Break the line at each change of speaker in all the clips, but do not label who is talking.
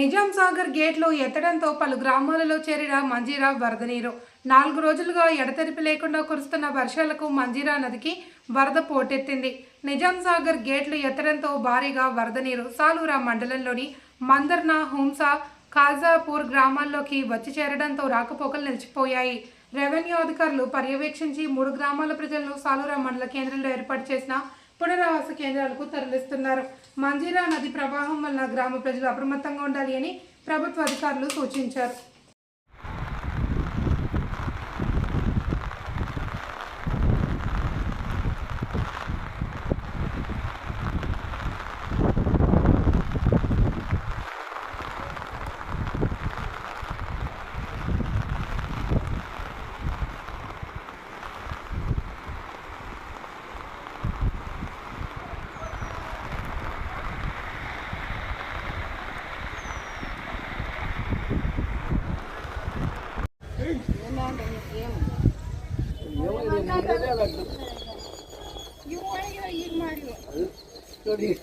నిజాం సాగర్ గేట్లు ఎత్తడంతో పలు గ్రామాలలో చేరిన మంజీరా వరద నీరు నాలుగు రోజులుగా ఎడతెరిపి లేకుండా కురుస్తున్న వర్షాలకు మంజీరా నదికి వరద పోటెత్తింది. నిజాం సాగర్ గేట్లు ఎత్తడంతో భారీగా వరద నీరు సాలూరా మండలంలోని మందర్నా హుంసా ఖాజాపూర్ గ్రామాల్లోకి వచ్చి చేరడంతో రాకపోకలు నిలిచిపోయాయి. రెవెన్యూ అధికారులు పర్యవేక్షించి మూడు గ్రామాల ప్రజలను సాలూరా మండల కేంద్రంలో ఏర్పాటు చేసిన పునరావాస కేంద్రాలకు తరలిస్తున్నారు. మంజీరా నది ప్రవాహం వలన గ్రామ ప్రజలు అప్రమత్తంగా ఉండాలి అని ప్రభుత్వ అధికారులు సూచించారు.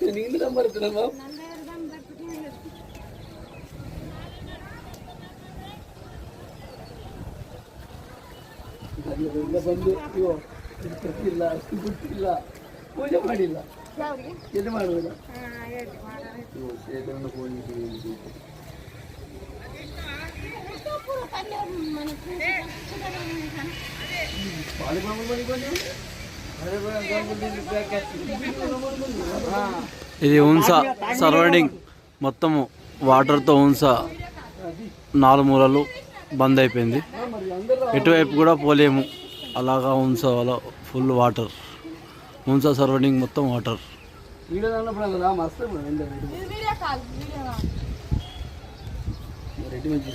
ನೀನು ನಂಬರ್ ನಮ್ಮ ಬಂದು ಇವು ಕೊಟ್ಟಿಲ್ಲ ಬಿಟ್ಟಿಲ್ಲ ಪೂಜೆ ಮಾಡಿಲ್ಲ ಎಲ್ಲಿ ಮಾಡುವುದ
ఇది ఉంస సరౌండింగ్ మొత్తము వాటర్తో ఉంస నాలుగు మూలలు బంద్ అయిపోయింది. ఎటువైపు కూడా పోలేము. అలాగా ఉంస వల్ల ఫుల్ వాటర్. ఉంస సరౌండింగ్ మొత్తం వాటర్.
రెడ్డి మంచి